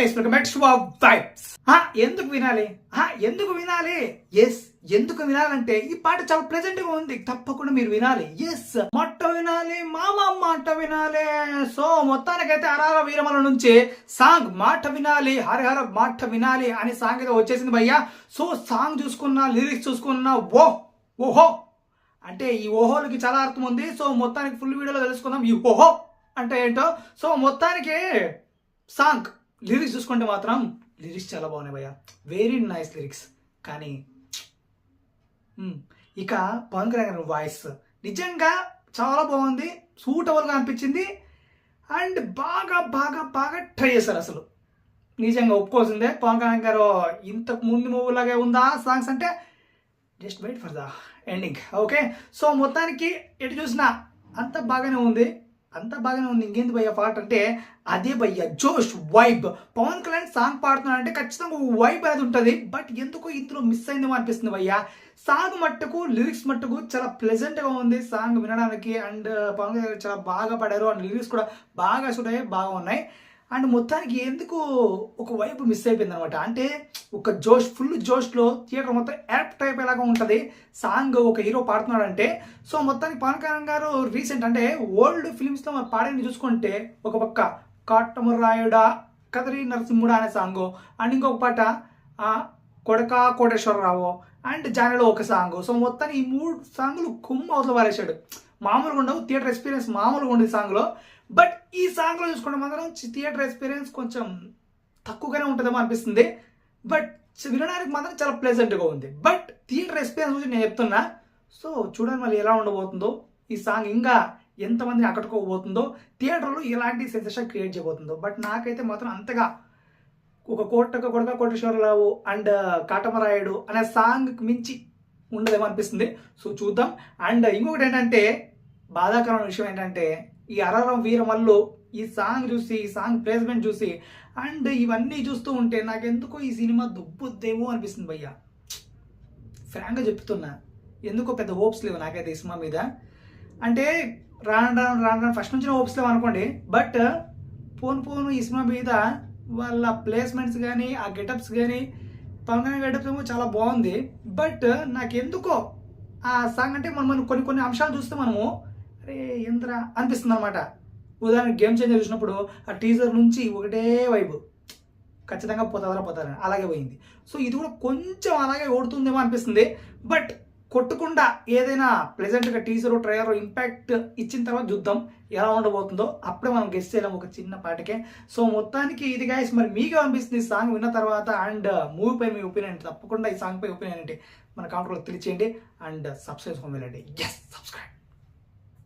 Guys welcome back to vibes ఎందుకు వినాలి? ఆ, ఎందుకు వినాలి? ఎస్ ఎందుకు వినాలంటే ఈ పాట చాలా ప్రెజెంట్గా ఉంది. తప్పకుండా మీరు వినాలి. ఎస్ మొట్ట వినాలి మామ మాట వినాలి. సో మొత్తానికైతే అరార వీరమల నుంచి సాంగ్ మాట వినాలి హరిహర మాట వినాలి అనే సాంగ్ అయితే వచ్చేసింది భయ్యా. సో సాంగ్ చూసుకున్నా లిరిక్స్ చూసుకున్నా ఓ ఓహో. అంటే ఈ ఓహోలకి చాలా అర్థం ఉంది. సో మొత్తానికి ఫుల్ వీడియోలో తెలుసుకుందాం. ఈ ఓహో అంటే ఏంటో? సో మొత్తానికి సాంగ్ లిరిక్స్ చూసుకుంటే మాత్రం లిరిక్స్ చాలా బాగున్నాయి భయ్య. వెరీ నైస్ లిరిక్స్ కానీ ఇక పవన్ కళ్యాణ్ వాయిస్ నిజంగా చాలా బాగుంది సూటబుల్గా అనిపించింది అండ్ బాగా బాగా బాగా ట్రై చేశారు అసలు. నిజంగా ఒప్పుకోవాల్సిందే పవన్ కళ్యాణ్ గారు ఇంతకు ముందు మూవీలాగే ఉందా సాంగ్స్ అంటే just wait for the ending okay so మొత్తానికి ఎటు చూసినా అంత బాగానే ఉంది. అంత బాగానే ఉంది. ఇంకేంది భయ్య పాట? అంటే అదే భయ్య జోష్ వైబ్. పవన్ కళ్యాణ్ సాంగ్ పాడుతున్నాడంటే ఖచ్చితంగా వైబ్ అనేది ఉంటుంది. బట్ ఎందుకో ఇందులో మిస్ అయిందేమో అనిపిస్తుంది భయ్య. సాంగ్ మట్టుకు లిరిక్స్ మట్టుకు చాలా ప్లెజెంట్గా ఉంది సాంగ్ వినడానికి. అండ్ uh, పవన్ కళ్యాణ్ చాలా బాగా పాడారు. అండ్ లిరిక్స్ కూడా బాగా చూడాయి బాగా ఉన్నాయి. అండ్ మొత్తానికి ఎందుకు ఒక వైపు మిస్ అయిపోయింది అనమాట అంటే ఒక జోష్ ఫుల్ జోష్లో థియేటర్ మొత్తం యాప్ టైప్ ఎలాగా ఉంటుంది. సాంగ్ ఒక హీరో పాడుతున్నాడంటే. సో మొత్తానికి పవన్ కళ్యాణ్ గారు రీసెంట్ అంటే ఓల్డ్ ఫిల్మ్స్లో మనం పాడేది చూసుకుంటే ఒక పక్క కాటమురాయుడా కదరి నరసింహుడా అనే సాంగ్. అండ్ ఇంకొక పాట కొడకా కొడక కోటేశ్వరరావు అండ్ జానలో ఒక సాంగ్. సో మొత్తాన్ని ఈ మూడు సాంగ్లు కుమ్మ అవతల పారేశాడు. మామూలుగా ఉండవు థియేటర్ ఎక్స్పీరియన్స్ మామూలుగా ఉండే సాంగ్లో. బట్ ఈ సాంగ్లో చూసుకుంటే మాత్రం థియేటర్ ఎక్స్పీరియన్స్ కొంచెం తక్కువగానే ఉంటుందేమో అనిపిస్తుంది. బట్ వినడానికి మాత్రం చాలా ప్లెజెంట్గా ఉంది. బట్ థియేటర్ ఎక్స్పీరియన్స్ గురించి నేను చెప్తున్నా. సో చూడండి మళ్ళీ ఎలా ఉండబోతుందో. ఈ సాంగ్ ఇంకా ఎంతమందిని ఆకట్టుకోబోతుందో. థియేటర్లో ఇలాంటి సెన్సేషన్ క్రియేట్ చేయబోతుందో. బట్ నాకైతే మాత్రం అంతగా ఒక కోటకు కొడక కోటేశ్వరరావు అండ్ uh, కాటమరాయుడు అనే సాంగ్కి మించి ఉండదేమో అనిపిస్తుంది. సో చూద్దాం. అండ్ ఇంకొకటి ఏంటంటే బాధాకరమైన విషయం ఏంటంటే ఈ అరరం వీరమల్లు ఈ సాంగ్ చూసి ఈ సాంగ్ ప్లేస్మెంట్ చూసి అండ్ ఇవన్నీ చూస్తూ ఉంటే నాకెందుకో ఈ సినిమా దుబ్బుద్దేమో అనిపిస్తుంది భయ్యా. ఫ్రాంక్గా చెప్తున్నా ఎందుకో పెద్ద హోప్స్ లేవు నాకైతే ఈ సినిమా మీద. అంటే రాను రాను రాను రాను ఫస్ట్ నుంచి హోప్స్ లేవు అనుకోండి బట్ పోను పోను ఈ సినిమా మీద వాళ్ళ ప్లేస్మెంట్స్ కానీ ఆ గెటప్స్ కానీ పవన్ కళ్యాణ్ గెటప్స్ ఏమో చాలా బాగుంది బట్ నాకెందుకో ఆ సాంగ్ అంటే మనం కొన్ని కొన్ని అంశాలు చూస్తే మనము అరే ఎంద్రా అనిపిస్తుంది అనమాట ఉదాహరణ గేమ్ చేంజర్ చూసినప్పుడు ఆ టీజర్ నుంచి ఒకటే వైపు ఖచ్చితంగా పోతారా పోతారని అలాగే పోయింది. సో ఇది కూడా కొంచెం అలాగే ఓడుతుందేమో అనిపిస్తుంది. బట్ కొట్టకుండా ఏదైనా ప్లెజెంట్గా టీజర్ ట్రైలర్ ఇంపాక్ట్ ఇచ్చిన తర్వాత చూద్దాం ఎలా ఉండబోతుందో. అప్పుడే మనం గెస్ట్ చేయలేము ఒక చిన్న పాటకే. సో మొత్తానికి ఇది గాయస్ మరి మీకు అనిపిస్తుంది ఈ సాంగ్ విన్న తర్వాత అండ్ మూవీ పై మీ ఒపీనియన్ తప్పకుండా ఈ సాంగ్ పై ఒపీనియన్ ఏంటి? మన కామెంట్లో తెలియచేయండి. అండ్ సబ్స్క్రైబ్ వెళ్ళండి. Yes subscribe